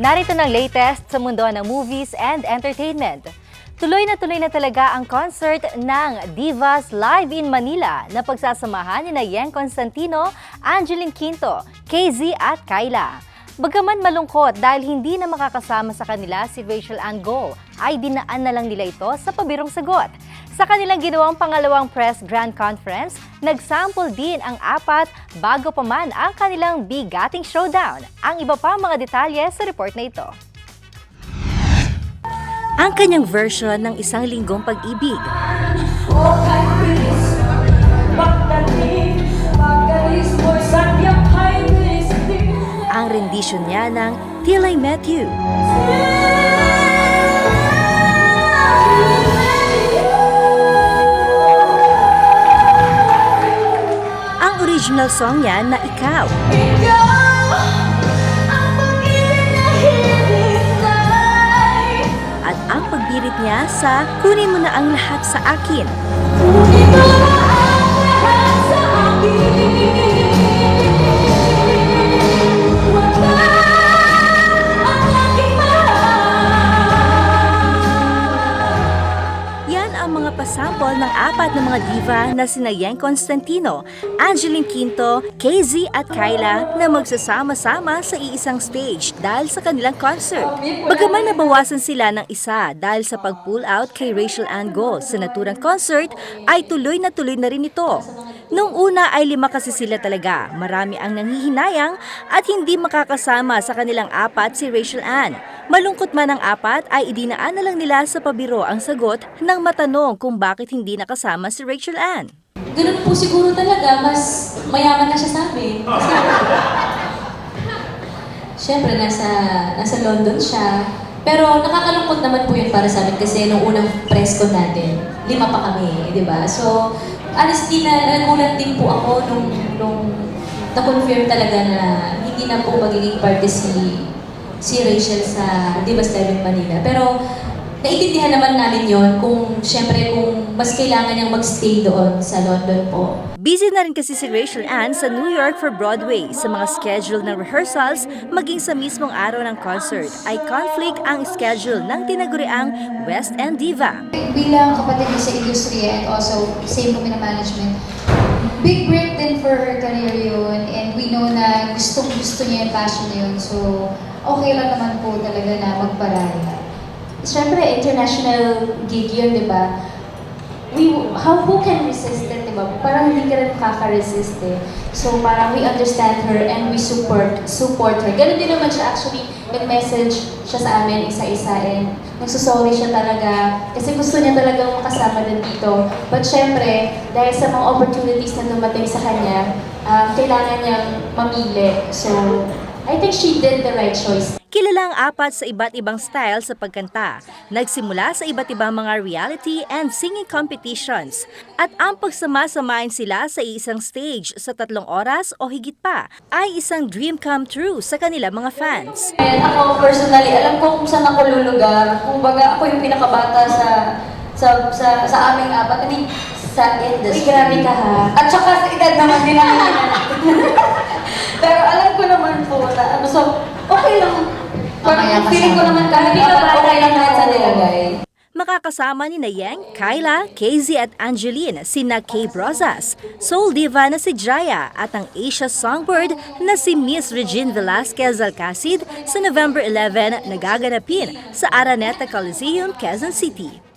Narito ng latest sa mundo ng movies and entertainment. Tuloy na tuloy na talaga ang concert ng Divas Live in Manila na pagsasamahan ni na Yang Constantino, Angeline Quinto, KZ at Kyla. Bagaman malungkot dahil hindi na makakasama sa kanila si Rachel Ann ay dinaan na lang nila ito sa pabirong sagot. Sa kanilang ginawang pangalawang press grand conference, nagsample din ang apat bago pa man ang kanilang bigating showdown. Ang iba pa mga detalye sa report na ito. Ang kanyang version ng isang linggong pag-ibig, O rendition niya ng Till I Met You, ang original song niya na Ikaw, at ang pagbirit niya sa Kunin mo na ang lahat sa akin. Yan ang mga pasample ng apat na mga diva na sina Yang Constantino, Angeline Quinto, KZ at Kyla na magsasama-sama sa iisang stage dahil sa kanilang concert. Bagaman nabawasan sila ng isa dahil sa pag-pull out kay Rachel Ann Go sa naturang concert, ay tuloy na tuloy na rin ito. Nung una ay lima kasi sila talaga. Marami ang nanghihinayang at hindi makakasama sa kanilang apat si Rachel Ann. Malungkot man ang apat ay idinaan na lang nila sa pabiro ang sagot nang matanong kung bakit hindi nakasama si Rachel Ann. Ganun po siguro talaga, mas mayaman na siya sa amin. Kasi, Siyempre, nasa, nasa London siya. Pero nakakalungkot naman po yun para sa amin kasi nung unang press con natin, lima pa kami, di ba? So, honestly, na, nagulat din po ako nung, nung na-confirm talaga na hindi na po magiging parte si, si Rachel sa Divas Live in Manila. Pero, naiintindihan naman namin yon kung syempre kung mas kailangan niyang magstay doon sa London po. Busy na rin kasi si Rachel Ann sa New York for Broadway sa mga schedule ng rehearsals maging sa mismong araw ng concert ay conflict ang schedule ng tinaguriang West End Diva. bilang kapatid sa industriya and also same kami na management, big break din for her career yun and we know na gustong gusto niya yung passion niya yun. So, okay lang naman po talaga na magparaya. Siyempre, international gig yun, di ba? We, how, who can resist it, di ba? Parang hindi ka rin makaka-resist eh. So parang we understand her and we support support her. Ganun din naman siya actually, nag-message siya sa amin isa-isa and nagsusorry siya talaga kasi gusto niya talagang makasama din dito. But syempre, dahil sa mga opportunities na dumating sa kanya, um, kailangan niyang mamili. So, I think she did the right choice. Kilala ang apat sa iba't ibang style sa pagkanta. Nagsimula sa iba't ibang mga reality and singing competitions. At ang pagsama-samahin sila sa isang stage sa tatlong oras o higit pa ay isang dream come true sa kanila mga fans. And ako personally, alam ko kung saan ako lulugar. Kung baga, ako yung pinakabata sa sa sa, sa aming apat. I mean, sa industry. Uy, grabe ka ha. At saka sa edad naman din namin. Pero ko naman po na ano, so, okay lang. Parang feeling ko naman kami apat, okay lang lahat sa nilagay. Makakasama ni na Yang, Kyla, KZ at Angeline, sina Kay Brozas, Soul Diva na si Jaya at ang Asia Songbird na si Miss Regine Velasquez Alcacid sa November 11 nagaganapin sa Araneta Coliseum, Quezon City.